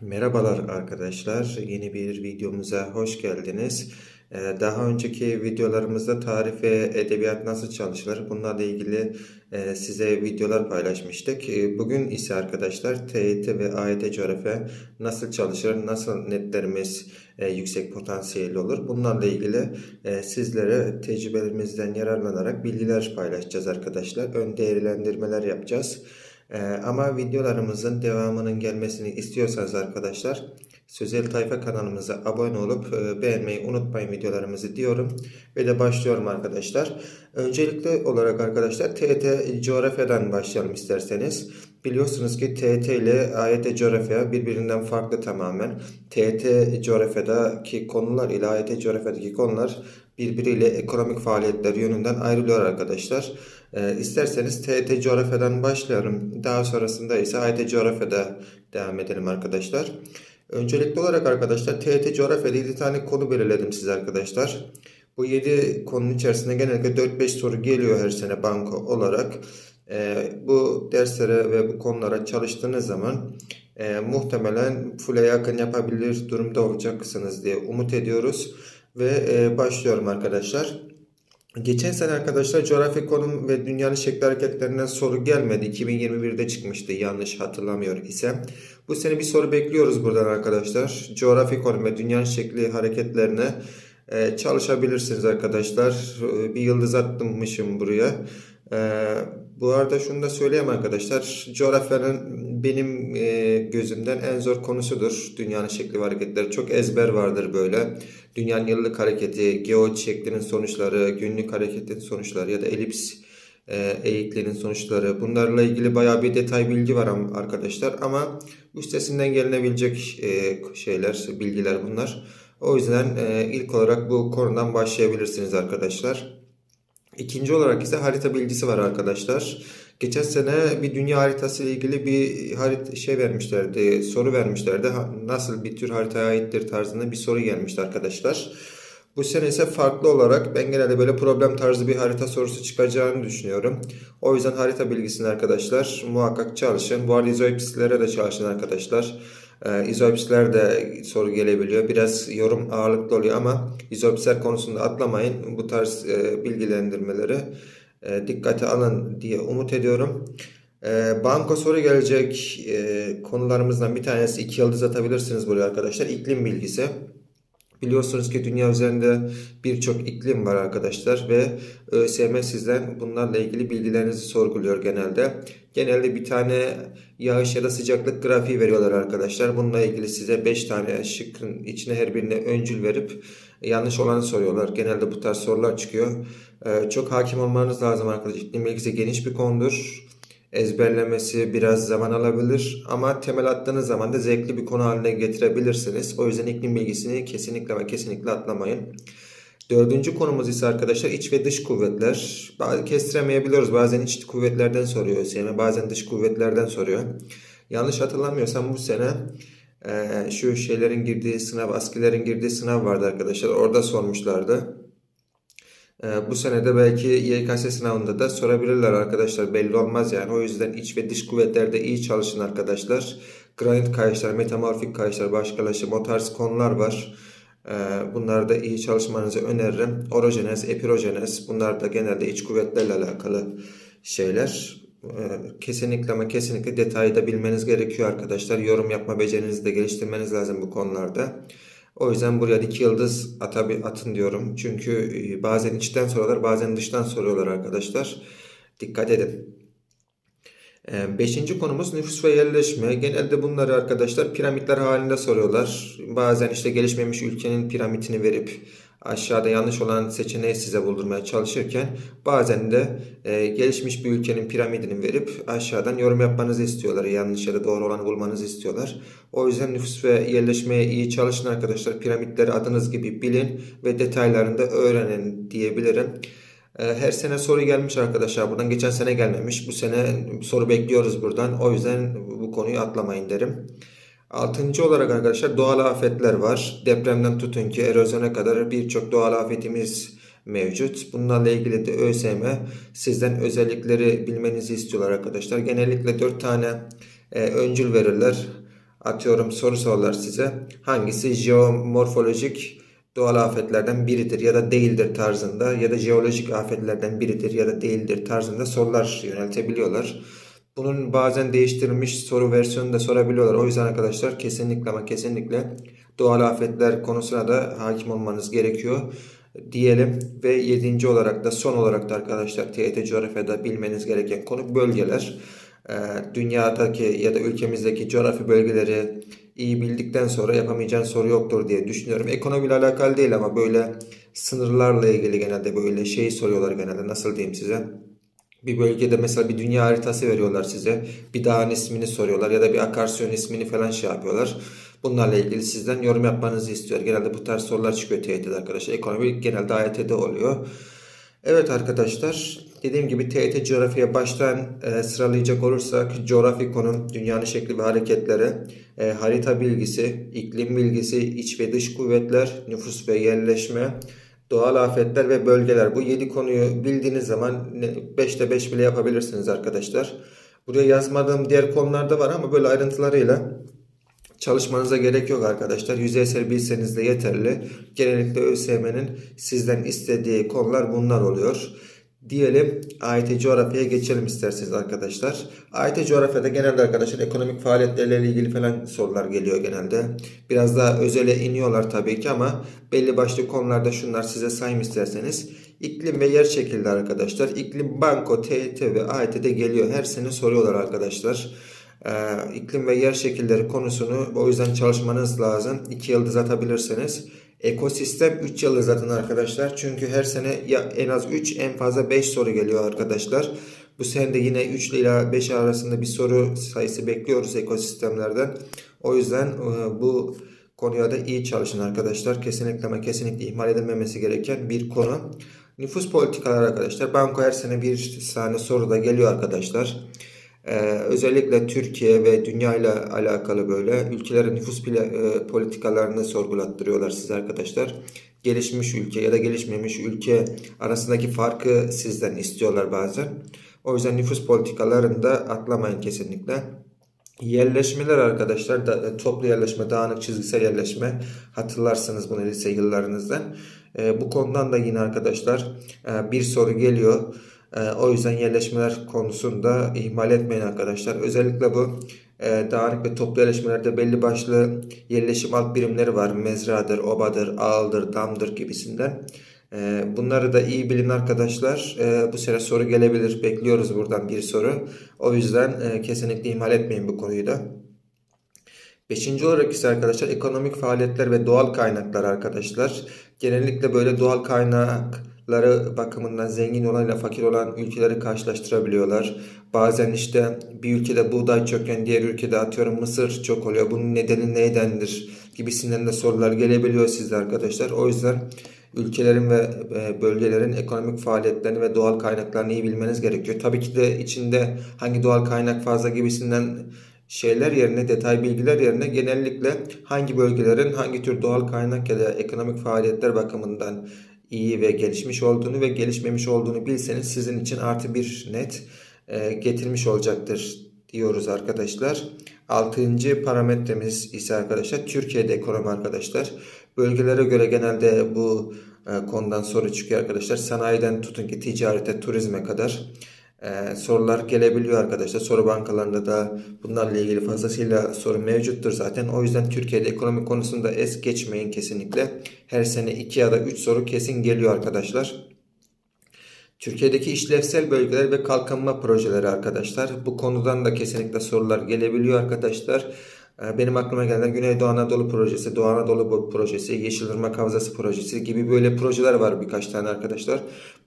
Merhabalar arkadaşlar. Yeni bir videomuza hoş geldiniz. Ee, Daha önceki videolarımızda tarih ve edebiyat nasıl çalışılır bunlarla ilgili e, size videolar paylaşmıştık. E, Bugün ise arkadaşlar TYT ve AYT coğrafya nasıl çalışır, nasıl netlerimiz e, yüksek potansiyelli olur bunlarla ilgili e, sizlere tecrübelerimizden yararlanarak bilgiler paylaşacağız arkadaşlar. Ön değerlendirmeler yapacağız. Ee, ama videolarımızın devamının gelmesini istiyorsanız arkadaşlar Sözel Tayfa kanalımıza abone olup e, beğenmeyi unutmayın videolarımızı diyorum. Ve de başlıyorum arkadaşlar. Öncelikli olarak arkadaşlar TET coğrafyadan başlayalım isterseniz. Biliyorsunuz ki TET ile AYT coğrafya birbirinden farklı tamamen. TET coğrafyadaki konular ile AYT coğrafyadaki konular birbiriyle ekonomik faaliyetler yönünden ayrılıyor arkadaşlar. Ee, isterseniz TET coğrafyadan başlayalım. Daha sonrasında ise AYT coğrafyada devam edelim arkadaşlar. Öncelikli olarak arkadaşlar TET coğrafyada 7 tane konu belirledim size arkadaşlar. Bu 7 konunun içerisinde genellikle 4-5 soru geliyor her sene banko olarak. Ee, bu derslere ve bu konulara çalıştığınız zaman e, muhtemelen full'e yakın yapabilir durumda olacaksınız diye umut ediyoruz. Ve e, başlıyorum arkadaşlar. Geçen sene arkadaşlar coğrafi konum ve dünyanın şekli hareketlerinden soru gelmedi. 2021'de çıkmıştı yanlış hatırlamıyor isem. Bu sene bir soru bekliyoruz buradan arkadaşlar. Coğrafi konum ve dünyanın şekli hareketlerine e, çalışabilirsiniz arkadaşlar. E, bir yıldız atmışım buraya. E, bu arada şunu da söyleyeyim arkadaşlar. Coğrafyanın benim e, gözümden en zor konusudur. Dünyanın şekli ve hareketleri. Çok ezber vardır böyle. Dünyanın yıllık hareketi, geoid sonuçları, günlük hareketin sonuçları ya da elips e, eğikliğinin sonuçları. Bunlarla ilgili bayağı bir detay bilgi var arkadaşlar. Ama üstesinden gelinebilecek e, şeyler, bilgiler bunlar. O yüzden e, ilk olarak bu konudan başlayabilirsiniz arkadaşlar. İkinci olarak ise harita bilgisi var arkadaşlar. Geçen sene bir dünya haritası ile ilgili bir harita şey vermişlerdi, soru vermişlerdi. Nasıl bir tür haritaya aittir tarzında bir soru gelmişti arkadaşlar. Bu sene ise farklı olarak ben genelde böyle problem tarzı bir harita sorusu çıkacağını düşünüyorum. O yüzden harita bilgisini arkadaşlar muhakkak çalışın. Bu arada izoipsilere de çalışın arkadaşlar. Ee, izoipsiler de soru gelebiliyor. Biraz yorum ağırlıklı oluyor ama izoipsiler konusunda atlamayın. Bu tarz e, bilgilendirmeleri e, dikkate alın diye umut ediyorum. E, banko soru gelecek e, konularımızdan bir tanesi iki yıldız atabilirsiniz buraya arkadaşlar. İklim bilgisi. Biliyorsunuz ki dünya üzerinde birçok iklim var arkadaşlar ve ÖSYM sizden bunlarla ilgili bilgilerinizi sorguluyor genelde. Genelde bir tane yağış ya da sıcaklık grafiği veriyorlar arkadaşlar. Bununla ilgili size 5 tane şıkkın içine her birine öncül verip yanlış olanı soruyorlar. Genelde bu tarz sorular çıkıyor. Ee, Çok hakim olmanız lazım arkadaşlar. İklim bilgisi geniş bir konudur ezberlemesi biraz zaman alabilir ama temel attığınız zaman da zevkli bir konu haline getirebilirsiniz. O yüzden iklim bilgisini kesinlikle ve kesinlikle atlamayın. Dördüncü konumuz ise arkadaşlar iç ve dış kuvvetler. Kestiremeyebiliyoruz. Bazen iç kuvvetlerden soruyor ÖSYM, bazen dış kuvvetlerden soruyor. Yanlış hatırlamıyorsam bu sene e, şu şeylerin girdiği sınav, askilerin girdiği sınav vardı arkadaşlar. Orada sormuşlardı. Ee, Bu sene de belki YKS sınavında da sorabilirler arkadaşlar belli olmaz yani. O yüzden iç ve dış kuvvetlerde iyi çalışın arkadaşlar. Granit kayışlar, metamorfik kayışlar, başkalaşım o tarz konular var. Ee, Bunlarda iyi çalışmanızı öneririm. Orojenez, epirojenez bunlar da genelde iç kuvvetlerle alakalı şeyler. Ee, Kesinlikle ama kesinlikle detayı da bilmeniz gerekiyor arkadaşlar. Yorum yapma becerinizi de geliştirmeniz lazım bu konularda. O yüzden buraya iki yıldız atabi, atın diyorum. Çünkü e, bazen içten soruyorlar, bazen dıştan soruyorlar arkadaşlar. Dikkat edin. Ee, Beşinci konumuz nüfus ve yerleşme. Genelde bunları arkadaşlar piramitler halinde soruyorlar. Bazen işte gelişmemiş ülkenin piramitini verip aşağıda yanlış olan seçeneği size buldurmaya çalışırken bazen de e, gelişmiş bir ülkenin piramidini verip aşağıdan yorum yapmanızı istiyorlar. Yanlış ya da doğru olanı bulmanızı istiyorlar. O yüzden nüfus ve yerleşmeye iyi çalışın arkadaşlar. Piramitleri adınız gibi bilin ve detaylarını da öğrenin diyebilirim. Ee, Her sene soru gelmiş arkadaşlar buradan. Geçen sene gelmemiş. Bu sene soru bekliyoruz buradan. O yüzden bu konuyu atlamayın derim. Altıncı olarak arkadaşlar doğal afetler var. Depremden tutun ki erozyona kadar birçok doğal afetimiz mevcut. Bunlarla ilgili de ÖSYM sizden özellikleri bilmenizi istiyorlar arkadaşlar. Genellikle 4 tane e, öncül verirler. Atıyorum soru sorarlar size. Hangisi jeomorfolojik doğal afetlerden biridir ya da değildir tarzında ya da jeolojik afetlerden biridir ya da değildir tarzında sorular yöneltebiliyorlar. Bunun bazen değiştirilmiş soru versiyonu da sorabiliyorlar. O yüzden arkadaşlar kesinlikle ama kesinlikle doğal afetler konusuna da hakim olmanız gerekiyor diyelim ve yedinci olarak da son olarak da arkadaşlar TYT coğrafyada bilmeniz gereken konu bölgeler. Ee, dünyadaki ya da ülkemizdeki coğrafi bölgeleri iyi bildikten sonra yapamayacağın soru yoktur diye düşünüyorum. Ekonomiyle alakalı değil ama böyle sınırlarla ilgili genelde böyle şey soruyorlar genelde nasıl diyeyim size. Bir bölgede mesela bir dünya haritası veriyorlar size. Bir dağın ismini soruyorlar ya da bir akarsuyun ismini falan şey yapıyorlar. Bunlarla ilgili sizden yorum yapmanızı istiyor. Genelde bu tarz sorular çıkıyor TYT'de arkadaşlar. Ekonomi genelde AYT'de oluyor. Evet arkadaşlar dediğim gibi TYT coğrafyaya baştan e, sıralayacak olursak coğrafi konum, dünyanın şekli ve hareketleri, e, harita bilgisi, iklim bilgisi, iç ve dış kuvvetler, nüfus ve yerleşme, doğal afetler ve bölgeler. Bu 7 konuyu bildiğiniz zaman 5'te 5 bile yapabilirsiniz arkadaşlar. Buraya yazmadığım diğer konular da var ama böyle ayrıntılarıyla çalışmanıza gerek yok arkadaşlar. Yüzeysel bilseniz de yeterli. Genellikle ÖSYM'nin sizden istediği konular bunlar oluyor. Diyelim AYT coğrafyaya geçelim isterseniz arkadaşlar. AYT coğrafyada genelde arkadaşlar ekonomik faaliyetlerle ilgili falan sorular geliyor genelde. Biraz daha özele iniyorlar tabii ki ama belli başlı konularda şunlar size sayayım isterseniz. İklim ve yer şekilde arkadaşlar. İklim banko, TET ve AYT'de geliyor. Her sene soruyorlar arkadaşlar. Ee, iklim ve yer şekilleri konusunu o yüzden çalışmanız lazım. 2 yıldız atabilirsiniz. Ekosistem 3 yıldız atın arkadaşlar. Çünkü her sene ya en az 3 en fazla 5 soru geliyor arkadaşlar. Bu sene de yine 3 ile 5 arasında bir soru sayısı bekliyoruz ekosistemlerden. O yüzden e, bu konuya da iyi çalışın arkadaşlar. Kesinlikle ama kesinlikle ihmal edilmemesi gereken bir konu. Nüfus politikaları arkadaşlar. Banko her sene bir tane soru da geliyor arkadaşlar. Ee, özellikle Türkiye ve dünya ile alakalı böyle ülkelerin nüfus e, politikalarını sorgulattırıyorlar siz arkadaşlar. Gelişmiş ülke ya da gelişmemiş ülke arasındaki farkı sizden istiyorlar bazen. O yüzden nüfus politikalarını da atlamayın kesinlikle. Yerleşmeler arkadaşlar da, e, toplu yerleşme, dağınık çizgisel yerleşme hatırlarsınız bunu lise yıllarınızdan. E, bu konudan da yine arkadaşlar e, bir soru geliyor. E, o yüzden yerleşmeler konusunda ihmal etmeyin arkadaşlar. Özellikle bu e, dağınık ve toplu yerleşmelerde belli başlı yerleşim alt birimleri var. Mezradır, obadır, ağıldır, damdır gibisinden. E, bunları da iyi bilin arkadaşlar. E, bu sene soru gelebilir. Bekliyoruz buradan bir soru. O yüzden e, kesinlikle ihmal etmeyin bu konuyu da. Beşinci olarak ise arkadaşlar ekonomik faaliyetler ve doğal kaynaklar arkadaşlar. Genellikle böyle doğal kaynak ları bakımından zengin olan ile fakir olan ülkeleri karşılaştırabiliyorlar. Bazen işte bir ülkede buğday çokken diğer ülkede atıyorum mısır çok oluyor. Bunun nedeni neydendir gibisinden de sorular gelebiliyor sizde arkadaşlar. O yüzden ülkelerin ve e, bölgelerin ekonomik faaliyetlerini ve doğal kaynaklarını iyi bilmeniz gerekiyor. Tabii ki de içinde hangi doğal kaynak fazla gibisinden şeyler yerine, detay bilgiler yerine genellikle hangi bölgelerin hangi tür doğal kaynak ya da ekonomik faaliyetler bakımından iyi ve gelişmiş olduğunu ve gelişmemiş olduğunu bilseniz sizin için artı bir net e, getirmiş olacaktır diyoruz arkadaşlar. Altıncı parametremiz ise arkadaşlar Türkiye'de ekonomi arkadaşlar. Bölgelere göre genelde bu e, konudan soru çıkıyor arkadaşlar. Sanayiden tutun ki ticarete, turizme kadar e, sorular gelebiliyor arkadaşlar. Soru bankalarında da bunlarla ilgili fazlasıyla soru mevcuttur zaten. O yüzden Türkiye'de ekonomi konusunda es geçmeyin kesinlikle. Her sene 2 ya da 3 soru kesin geliyor arkadaşlar. Türkiye'deki işlevsel bölgeler ve kalkınma projeleri arkadaşlar. Bu konudan da kesinlikle sorular gelebiliyor arkadaşlar. Ee, benim aklıma gelen Güneydoğu Anadolu Projesi, Doğu Anadolu Projesi, Yeşilırmak Havzası Projesi gibi böyle projeler var birkaç tane arkadaşlar.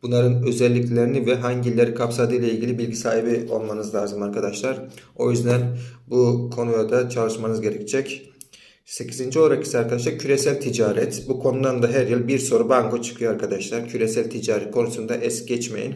Bunların özelliklerini ve hangileri kapsadığı ile ilgili bilgi sahibi olmanız lazım arkadaşlar. O yüzden bu konuya da çalışmanız gerekecek. 8. olarak ise arkadaşlar küresel ticaret. Bu konudan da her yıl bir soru banko çıkıyor arkadaşlar. Küresel ticaret konusunda es geçmeyin.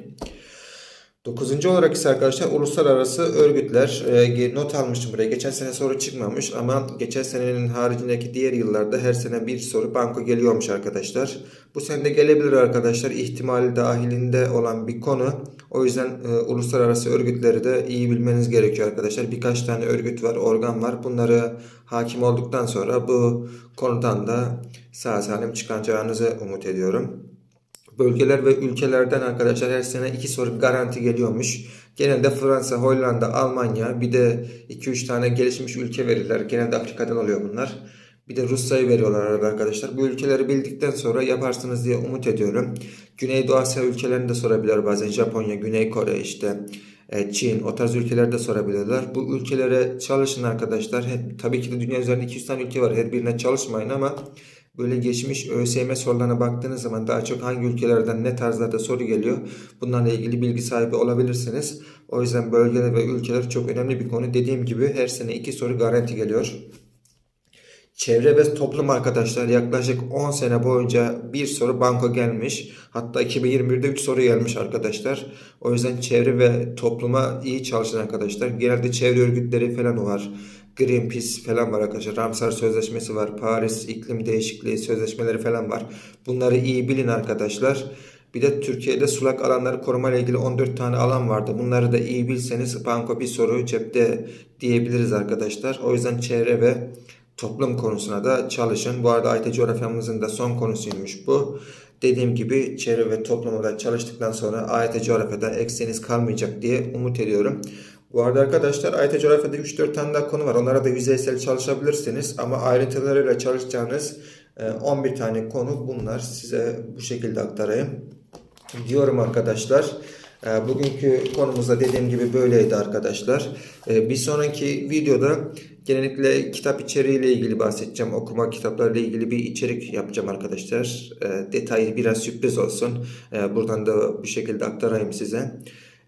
Dokuzuncu olarak ise arkadaşlar uluslararası örgütler e, not almıştım buraya. Geçen sene soru çıkmamış ama geçen senenin haricindeki diğer yıllarda her sene bir soru banko geliyormuş arkadaşlar. Bu sene de gelebilir arkadaşlar. İhtimal dahilinde olan bir konu. O yüzden e, uluslararası örgütleri de iyi bilmeniz gerekiyor arkadaşlar. Birkaç tane örgüt var, organ var. Bunları hakim olduktan sonra bu konudan da sağ salim çıkacağınızı umut ediyorum. Bölgeler ve ülkelerden arkadaşlar her sene iki soru garanti geliyormuş. Genelde Fransa, Hollanda, Almanya bir de 2-3 tane gelişmiş ülke verirler. Genelde Afrika'dan oluyor bunlar. Bir de Rusya'yı veriyorlar arkadaşlar. Bu ülkeleri bildikten sonra yaparsınız diye umut ediyorum. Güneydoğu Asya ülkelerini de sorabilir bazen. Japonya, Güney Kore işte e, Çin o tarz ülkeleri de sorabilirler. Bu ülkelere çalışın arkadaşlar. Hep, tabii ki de dünya üzerinde 200 tane ülke var. Her birine çalışmayın ama böyle geçmiş ÖSYM sorularına baktığınız zaman daha çok hangi ülkelerden ne tarzlarda soru geliyor bunlarla ilgili bilgi sahibi olabilirsiniz. O yüzden bölgeler ve ülkeler çok önemli bir konu. Dediğim gibi her sene iki soru garanti geliyor. Çevre ve toplum arkadaşlar yaklaşık 10 sene boyunca bir soru banko gelmiş. Hatta 2021'de 3 soru gelmiş arkadaşlar. O yüzden çevre ve topluma iyi çalışın arkadaşlar. Genelde çevre örgütleri falan var. Greenpeace falan var arkadaşlar. Ramsar Sözleşmesi var. Paris iklim değişikliği sözleşmeleri falan var. Bunları iyi bilin arkadaşlar. Bir de Türkiye'de sulak alanları koruma ile ilgili 14 tane alan vardı. Bunları da iyi bilseniz banko bir soru cepte diyebiliriz arkadaşlar. O yüzden çevre ve toplum konusuna da çalışın. Bu arada IT coğrafyamızın da son konusuymuş bu. Dediğim gibi çevre ve topluma da çalıştıktan sonra AYT coğrafyada eksiğiniz kalmayacak diye umut ediyorum. Bu arada arkadaşlar AYT coğrafyada 3-4 tane daha konu var. Onlara da yüzeysel çalışabilirsiniz. Ama ayrıntılarıyla çalışacağınız 11 tane konu bunlar. Size bu şekilde aktarayım. Diyorum arkadaşlar. E, Bugünkü konumuzda dediğim gibi böyleydi arkadaşlar. E, Bir sonraki videoda genellikle kitap içeriğiyle ilgili bahsedeceğim. Okuma kitaplarıyla ilgili bir içerik yapacağım arkadaşlar. E, Detayı biraz sürpriz olsun. E, Buradan da bu şekilde aktarayım size.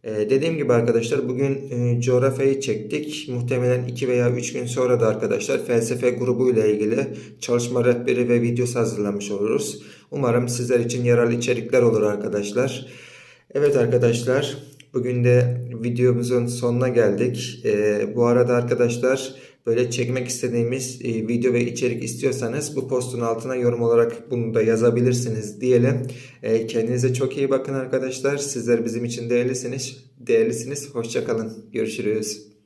E, dediğim gibi arkadaşlar bugün e, coğrafyayı çektik. Muhtemelen 2 veya 3 gün sonra da arkadaşlar felsefe grubu ile ilgili çalışma rehberi ve videosu hazırlamış oluruz. Umarım sizler için yararlı içerikler olur arkadaşlar. Evet arkadaşlar bugün de videomuzun sonuna geldik. Ee, bu arada arkadaşlar böyle çekmek istediğimiz e, video ve içerik istiyorsanız bu postun altına yorum olarak bunu da yazabilirsiniz diyelim. Ee, kendinize çok iyi bakın arkadaşlar. Sizler bizim için değerlisiniz. Değerlisiniz. Hoşçakalın. Görüşürüz.